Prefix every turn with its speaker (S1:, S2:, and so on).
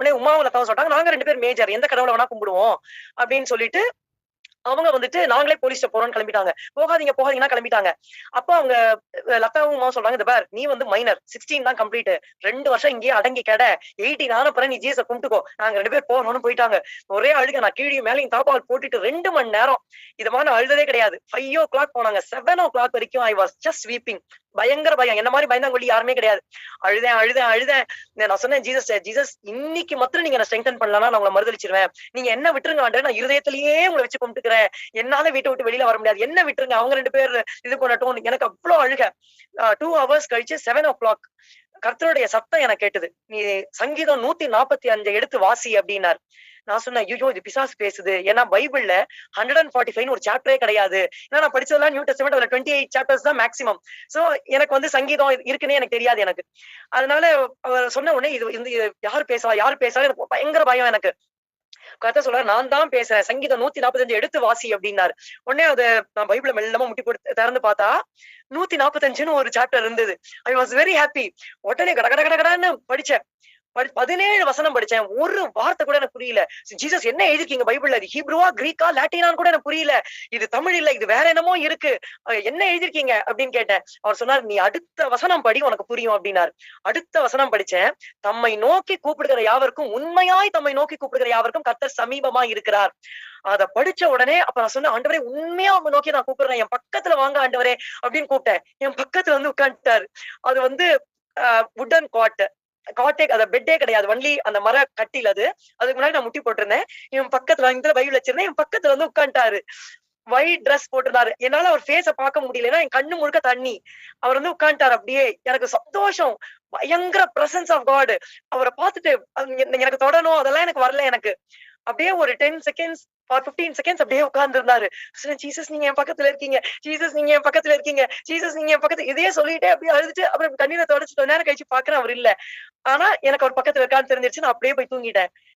S1: உடனே உமாவும் லதாவும் சொல்றாங்க நாங்க ரெண்டு பேர் மேஜர் எந்த கடவுளை வேணா கும்பிடுவோம் அப்படின்னு சொல்லிட்டு அவங்க வந்துட்டு நாங்களே போலீஸ்ல போறோம்னு கிளம்பிட்டாங்க. போகாதீங்க போகாதீங்கன்னா கிளம்பிட்டாங்க. அப்போ அவங்க லதாவும் உமாவும் சொல்றாங்க இந்த பார் நீ வந்து மைனர் சிக்ஸ்டீன் தான் கம்ப்ளீட் ரெண்டு வருஷம் இங்கேயே அடங்கி கேட. எயிட்டீன் ஆன பிறகு நீ ஜீச கும்பிட்டுக்கோ. நாங்க ரெண்டு பேர் போறோம்னு போயிட்டாங்க. ஒரே அழுக நான் கீழே மேலையும் தாப்பால் போட்டுட்டு ரெண்டு மணி நேரம். இது மாதிரி நான் அழுததே கிடையாது. ஃபைவ் ஓ கிளாக் போனாங்க. செவன் ஓ கிளாக் வரைக்கும் ஐ வாஸ் ஜஸ்ட் ஸ்வீப்பிங் பயங்கர பயம். என்ன மாதிரி பயந்தாங்கொல்லி யாருமே கிடையாது. அழுதேன் அழுதேன் அழுதேன். நான் சொன்னேன் ஜீசஸ் ஜீசஸ் இன்னைக்கு மாத்திரம் நீங்க என்ன ஸ்ட்ரெங்தன் பண்ணலாம் நான் உங்களை மறுதளிச்சிருவேன் நீங்க என்ன விட்டுருங்க வேண்டாம் நான் இருதயத்திலேயே உங்களை வச்சு கும்பிட்டுக்கிறேன். என்னால வீட்டை விட்டு வெளியில வர முடியாது. என்ன விட்டுருங்க அவங்க ரெண்டு பேர் இது பண்ணட்டும். எனக்கு அவ்வளவு அழுக. டூ ஹவர்ஸ் கழிச்சு செவன் ஓ கிளாக் கர்த்தருடைய சத்தம் எனக்கு கேட்டது. நீ சங்கீதம் நூத்தி நாற்பத்தி அஞ்சு எடுத்து வாசி அப்படின்னார். நான் சொன்னேன் ஐயோ இது பிசாஸ் பேசுது. ஏன்னா பைபிள்ல ஹண்ட்ரட் அண்ட் ஃபார்ட்டி ஃபைவ் ஒரு சாப்டரே கிடையாது. ஏன்னா நான் படிச்சதெல்லாம் நியூ டெஸ்ட்மெண்ட் அதுல டுவெண்ட்டி எயிட் சாப்டர்ஸ் தான் மேக்ஸிமம் சோ எனக்கு வந்து சங்கீதம் இருக்குன்னே எனக்கு தெரியாது எனக்கு. அதனால அவர் சொன்ன உடனே இது இந்த இது யார் பேசலாம் யார் பேசலாம் எனக்கு பயங்கர பயம் எனக்கு. கதை சொல்ற நான் தான் பேசுறேன். சங்கீதம் நூத்தி நாற்பத்தஞ்சு எடுத்து வாசி அப்படின்னாரு. உடனே அதை நான் பைபிள மெல்லமா முட்டி போட்டு திறந்து பார்த்தா நூத்தி நாற்பத்தஞ்சுன்னு ஒரு சாப்டர் இருந்தது. ஐ வாஸ் வெரி ஹாப்பி உடனே கட கட கட கடன்னு படிச்சேன். பதினேழு வசனம் படிச்சேன். ஒரு வார்த்தை கூட எனக்கு புரியல. ஜீசஸ் என்ன எழுதிருக்கீங்க பைபிள்ல? அது ஹீப்ருவா கிரீக்கா லாட்டினான்னு கூட எனக்கு புரியல. இது தமிழ் இல்ல இது வேற என்னமோ இருக்கு. அஹ் என்ன எழுதிருக்கீங்க அப்படின்னு கேட்டேன். அவர் சொன்னார் நீ அடுத்த வசனம் படி உனக்கு புரியும் அப்படின்னாரு. அடுத்த வசனம் படிச்சேன் தம்மை நோக்கி கூப்பிடுகிற யாவருக்கும் உண்மையாய் தம்மை நோக்கி கூப்பிடுகிற யாவருக்கும் கர்த்தர் சமீபமா இருக்கிறார். அத படிச்ச உடனே அப்ப நான் சொன்னேன் ஆண்டவரே உண்மையா அவங்க நோக்கி நான் கூப்பிடுறேன். என் பக்கத்துல வாங்க ஆண்டவரே அப்படின்னு கூப்பிட்டேன். என் பக்கத்துல வந்து உட்காந்துட்டாரு அது வந்து உடன் காட்டு காட்டே அந்த பெட்டே கிடையாது. வண்டி அந்த மர கட்டில அது. அதுக்கு முன்னாடி நான் முட்டி போட்டிருந்தேன். இவன் பக்கத்துல இந்த பைபிள் வச்சிருந்தேன். என் பக்கத்துல வந்து உட்காந்துட்டாரு ஒயிட் ட்ரெஸ் போட்டிருந்தாரு. என்னால அவர் ஃபேஸ பார்க்க முடியலன்னா என் கண்ணு முழுக்க தண்ணி. அவர் வந்து உட்காந்துட்டாரு அப்படியே. எனக்கு சந்தோஷம். பயங்கர பிரசன்ஸ் ஆஃப் காட் அவரை பார்த்துட்டு எனக்கு தொடணும். அதெல்லாம் எனக்கு வரல எனக்கு. அப்படியே ஒரு ten seconds for fifteen seconds அப்படியே உட்கார்ந்து இருந்தாரு ஜீசஸ் நீங்க என் பக்கத்துல இருக்கீங்க. ஜீசஸ் நீங்க என் பக்கத்துல இருக்கீங்க. ஜீசஸ் நீங்க என் பக்கத்துல இதையே சொல்லிட்டே அப்படியே அழுதுட்டு அப்புறம் கண்ணீரை தொடச்சு நேரம் கழிச்சு பாக்குறேன் அவர் இல்ல. ஆனா எனக்கு அவர் பக்கத்துல இருக்கான்னு தெரிஞ்சிருச்சு நான் அப்படியே போய் தூங்கிட்டேன்.